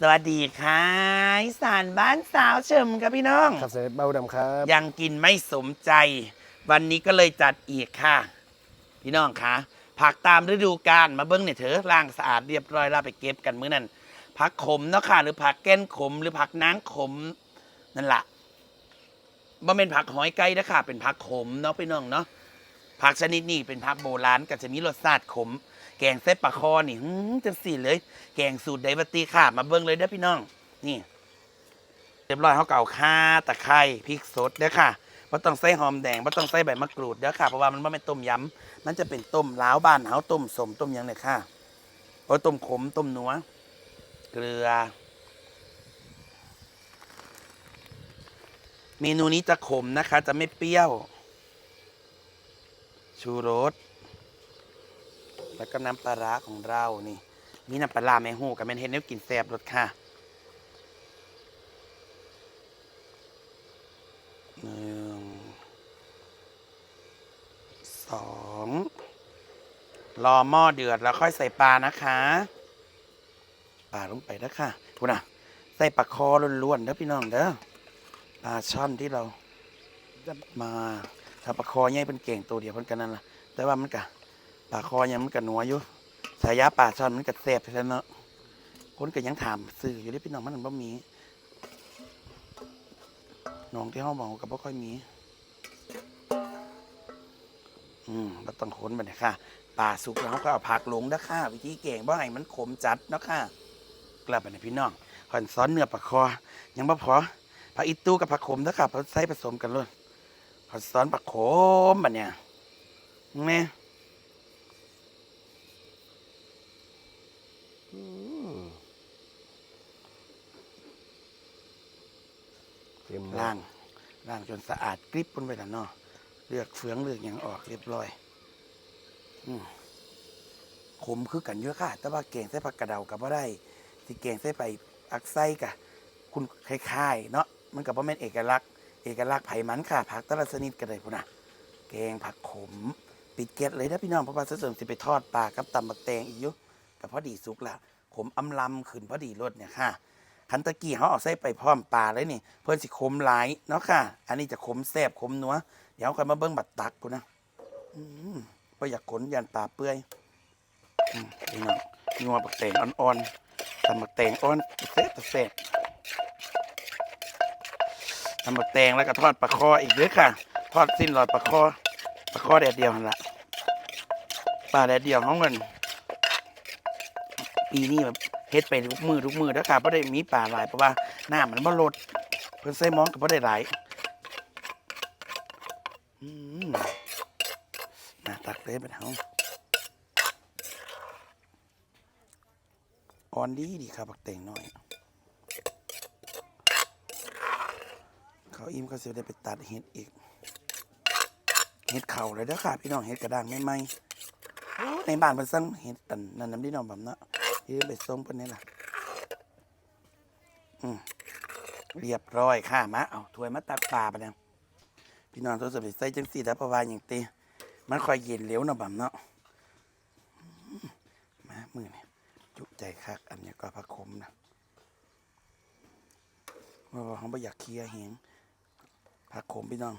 สวัสดีค่ะอีสานบ้านสาวเฉิมครับพี่น้อง ครับเสด็จเบาดำครับยังกินไม่สมใจ วันนี้ก็เลยจัดอีกค่ะ พี่น้องคะผักตามฤดูกาลมาเบิ้งเนี่ยเถอะล้างสะอาดเรียบร้อยแล้วไปเก็บกันมื้อนั้นผักขมเนาะค่ะ หรือผักแก้นขม หรือผักนางขมนั่นแหละบ่เป็นผักหอยไก่นะค่ะ เป็นผักขมเนาะพี่น้องเนาะ ผักชนิดนี้เป็นผักโบราณก็จะมีรสชาติขม แกงเส้นปลาคอนี่หืมจังสี่เลย แกงสูตรไดบตีค่ะมาเบิ้งเลยเด้อพี่น้อง นี่เรียบร้อยเขาเก่าข่าตะไคร้พริกสดเด้อค่ะว่าต้องใส่หอมแดงว่าต้องใส่ใบมะกรูดเด้อค่ะเพราะว่ามันไม่เป็นต้มยำมันจะเป็นต้มล้าวบ้านเฮาต้มสมต้มยังเนี่ยค่ะโอ้ต้มขมต้มนัวเกลือ เมนูนี้จะขมนะคะ จะไม่เปรี้ยว ชูรส แล้วก็น้ำปลาร้าของเรานี่ มีน้ำปลาร้าแม่หูกับแม่นเฮ็ดแนวกินแซ่บรสค่ะหนึ่งสองรอหม้อเดือดแล้วค่อยใส่ปลานะคะปลาลงไปแล้วค่ะพูดนะใส่ปลาคอล้วนๆเด้อพี่น้องเด้อปลาช่อนที่เราจับมา ถ้าปลาคอใหญ่เป็นเก่งตัวเดียวเพิ่นกันนั่นล่ะ แต่ว่ามันกะปลาคอยังมันกะหนัวอยู่สายยาปลาช่อนมันกะแซ่บแท้ๆเนาะคนก็ยังถามซื้ออยู่เด้พี่น้องมันบ่มีน้องที่เฮาบอกก็บ่ค่อยมี อืมบ่ต้องค้นบัดนี้ค่ะปลาสุกแล้วก็เอาผักลงนะค่ะวิธีเก่งบ่ให้มันขมจัดนะค่ะกลับไปนะพี่น้องขอนซ้อนเนื้อปลาคอ ยังบ่พอผักอีตู้กับผักขมนะครับเขาใส่ผสมกันเลย ขอนซ้อนปลาขมบัดเนี่ยแม่อืมเต็มล้างล้างจนสะอาดกริบปนไปแล้วเนาะเลือกเฟืองเลือกอย่างออกเรียบร้อยอืมขมคือกันเยอะค่ะ แต่ว่าแกงใส่ผักกระเดากับว่าได้ที่แกงใส่ไปอักไส้กะคุณคล้ายๆ เนาะมันกับว่าแม่นเอกลักษณ์ เอกลักษณ์ไผ่มันค่ะ ผักตละชนิดกันเลยพุ่นนะแกงผักขม ปิดเกล็ดเลยนะพี่น้องเพราะว่าเสริมสิไปทอดปลากับตำบักแตงอีกอยู่แต่พอดีสุกละขมอำลำขึ้นพอดีรสเนี่ยค่ะคันตะกี้เขาเอาใส่ไปพร้อมปลาเลยนี่ เพื่อนสิขมหลายเนาะค่ะ อันนี้จะขมแซ่บขมนัวเดี๋ยวค่อยมาเบิ้งบัดตักกูนะอืมก็อยากขนยันปลาเปื่อยพี่น้องนัวบักแตงอ่อนๆตำบักแตงอ่อนแซ่บแซ่บ ตำบักแตงแล้วก็ทอดปลาคออีกด้วยค่ะ ทอดสิ้นหลอดปลาคอปลาคอแดดเดียวนั่นละปลาแดดเดียวเขาเงินปีนี้แบบเฮ็ดไปทุกมือทุกมือแล้วค่ะเพราะได้มีป่าหลายเพราะว่าหน้ามันบ่ลดเพิ่นใส่มองก็บ่ได้หลายอืมน่าตักเลยบัดเฮาอ่อนดีดีครับบักเต่งน้อย เขาอิ่มเขาสิได้ไปตัดเห็ดอีก เห็ดเข่าเลยเด้อค่ะ พี่น้องเห็ดกระด้างไม่ไหมในบ้านเพิ่นสั่งเห็ดอันนั้นน้ำดีน้องแบบเนาะยืมไปส่งเพิ่นนี่ล่ะอืมเรียบร้อยค่ะมาเอาถ้วยมาตักปลาไปแล้วพี่น้องตัวสบใส่จังสี่แล้วเพราะว่าอย่างตีมันคอยเย็นเหลวเนาะบ่ำเนาะมามือนี่จุใจคักอันนี้ก็ผักขมนะว่าเขาไม่อยากเคลียร์เหง ผักขมพี่น้อง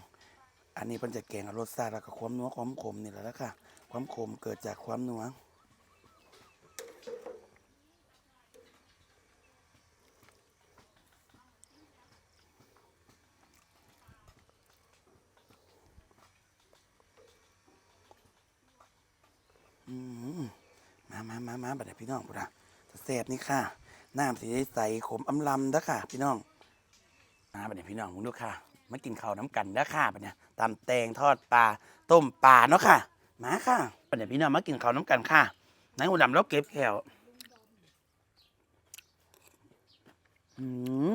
อันนี้เพิ่นจะแกงรสชาติแล้วก็ความนัวความขมนี่แหละล้วค่ะ ความขมเกิดจากความนัวมามามามาบัดนี้พี่น้องบุระแซ่บนี่ค่ะ น้ำสีใสขมอำลำเด้อค่ะ พี่น้องมาบัดนี้พี่น้องมึงดูค่ะ มากินข้าวน้ำกันเด้อค่ะบัดนี้ตำแตงทอดปลาต้มปลาเนาะค่ะ มาค่ะบัดนี้พี่น้องมากินข้าวน้ำกันค่ะนายอุดำแล้วเก็บแขวอื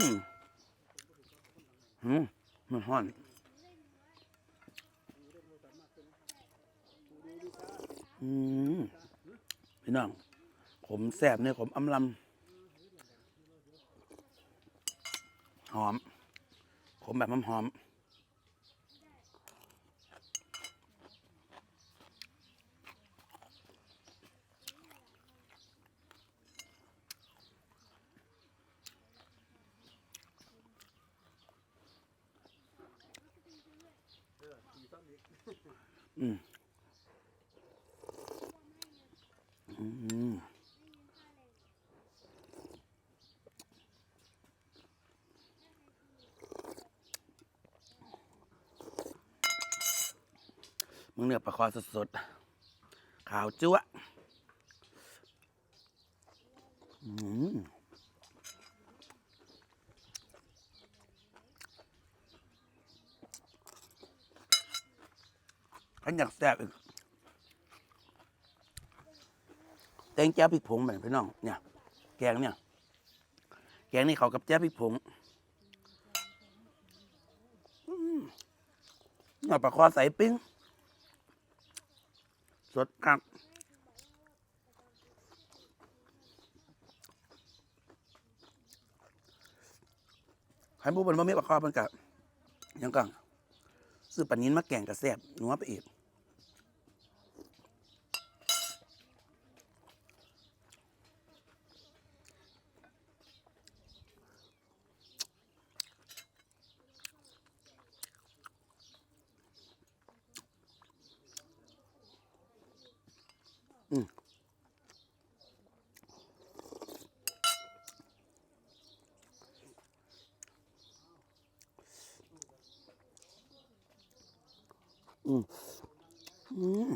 มอืมมันฮ้อนอืมพี่น้องผมแสบเนี่ยผมอำลำหอม ขมแบบหอมหอมอืมอืม เนื้อปลาคอสดๆ ขาวจั๊วอืมอันอยากแซ่บอีกแตงแจ้วพริกผงเหมือนพี่น้อง เนี่ย แกงเนี่ย แกงนี่เขากับแจ้วพริกผงเนื้อปลาคอใส่ปิ้ง สดครับใครผู้เป็นบ่มีปลาคอเป็นกะยังกังซื้อปลานินมาแกงกับแซ่บนัวไปอีก อืมอืม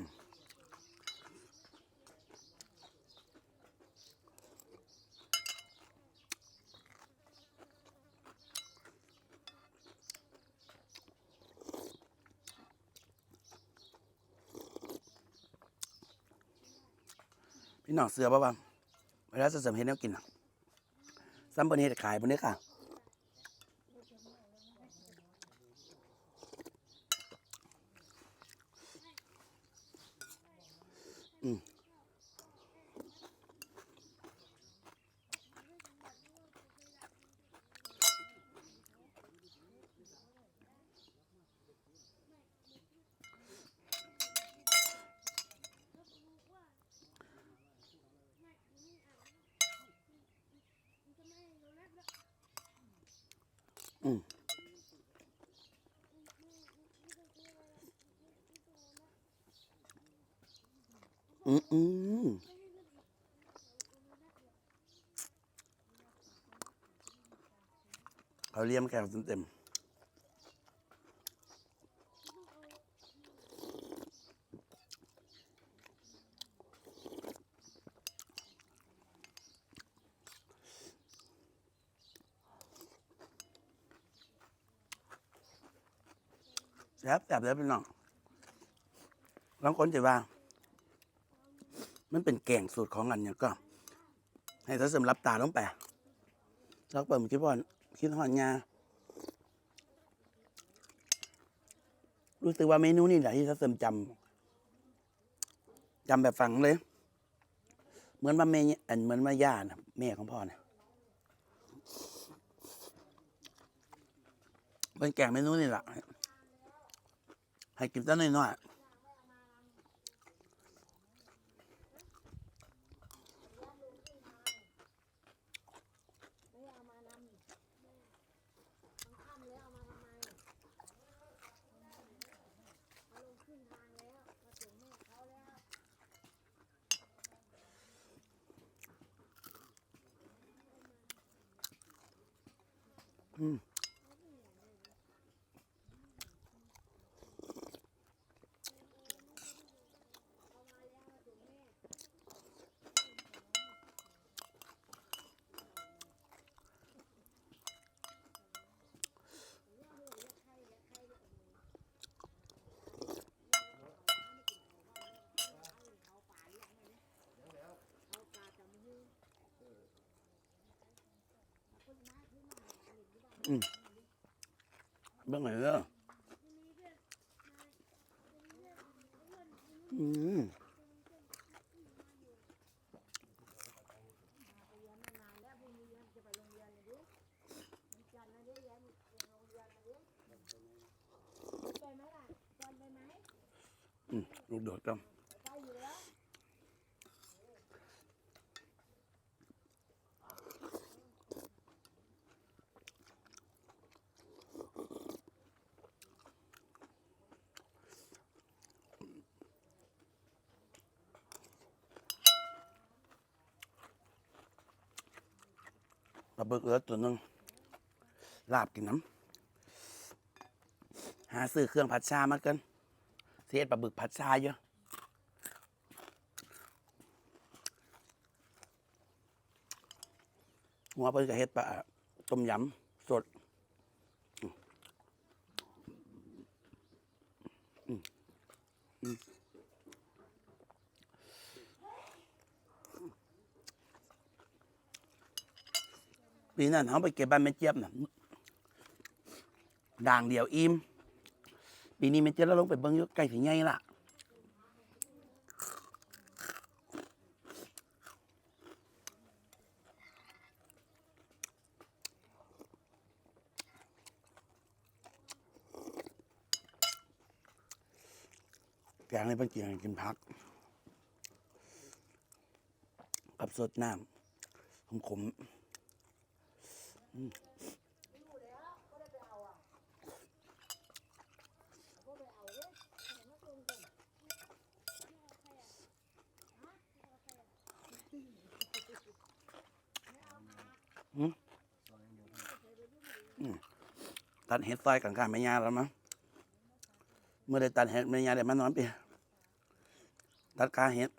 พี่น้องเสือบ่าวะเวลาเสือเห็นแล้วกินซ้ำบนนี้ขายบนนี้ค่ะ อืมอืมเขาเลี้ยมแก้วเต็มๆ แซ่บแซ่บเลยพี่น้องบางคนจะว่า มันเป็นแกงสูตรของอันเนี่ยก็ ให้เขาเสริมรับตาลงไปแล้วเปิดมันคิดว่าคิดหอนยารู้สึกว่าเมนูนี่แหละที่เขาเสริมจำจำแบบฝังเลย เหมือนว่าแม่เนี่ยเหมือนว่าย่านะแม่ของพ่อเนี่ยเป็นแกงเมนูนี่แหละ ให้กินตั้งน้อยๆ อืมเบ้างไห เบึกเอือตัวหนึงลาบกินน้ำหาซื้อเครื่องผัดชามาเกินเสียดปลาบึกผัดชาเยอะหัวเป็นก็เฮ็ดปลาต้มยำสด ปีนั้นเขาไปเก็บบ้านแม่เจี๊ยบน่ะด่างเดียวอิ่มปีนี้แม่เจี๊ยบเราลงไปเบิ้งยุใกล้ถึงไงล่ะแกงในเพิ่นกินให้กินพัก กับสดน้ำขมขมๆอืมอืมอืม ตัดเห็ดซอยกันกันไม่ยากแล้วมั้งเมื่อได้ตัดเห็ดไม่ยากเดี๋ยวมานอนไปตัดกาเห็ด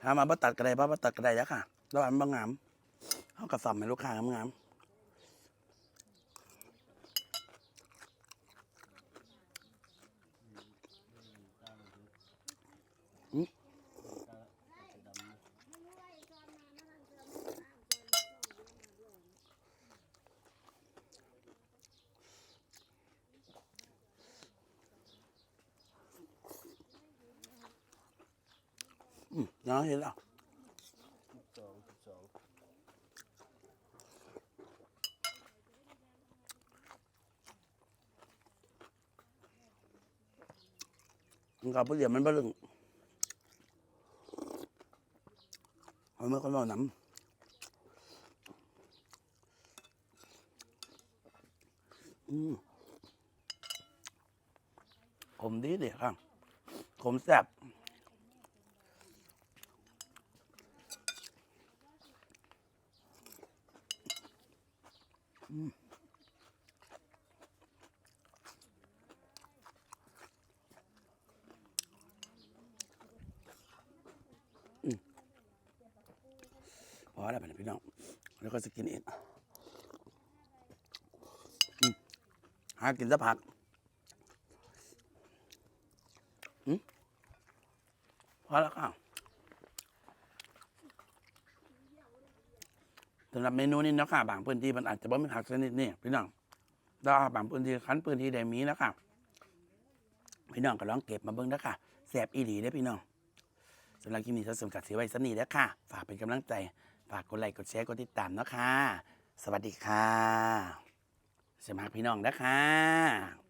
ถ้ามาบ่ตัดกระไดบ่บ่ตัดกระไดแล้วค่ะแล้วอันบ่งาม เขากระสับให้ลูกค้างามงามอืมอืมน้องเห็นแล้ว สองสิบสอง มันกับเดียวมันบ่ลึงเอาเมื่อก็รอน้ำอืมขมดีดีครับขมแซ่บอืม อแล้วพี่น้อง แล้วก็จะกินเองอืมหากินสักผักอืมพอแล้วค่ะสำหรับเมนูนี้นะค่ะบางพื้นที่มันอาจจะไม่มีผักชนิดนี้พี่น้องแล้บางพื้นที่คันพื้นที่ใดมีแล้วค่ะพี่น้องก็ลองเก็บมาเบิ่งนะค่ะแสบอีหลีได้พี่น้องสำหรับคลิปนี้ถ้าสมกัดเสียไว้สนีแล้วค่ะ ฝากเป็นกำลังใจ ฝากกดไลค์กดแชร์กดติดตามเนาะค่ะ สวัสดีค่ะสมัครพี่น้องนะคะ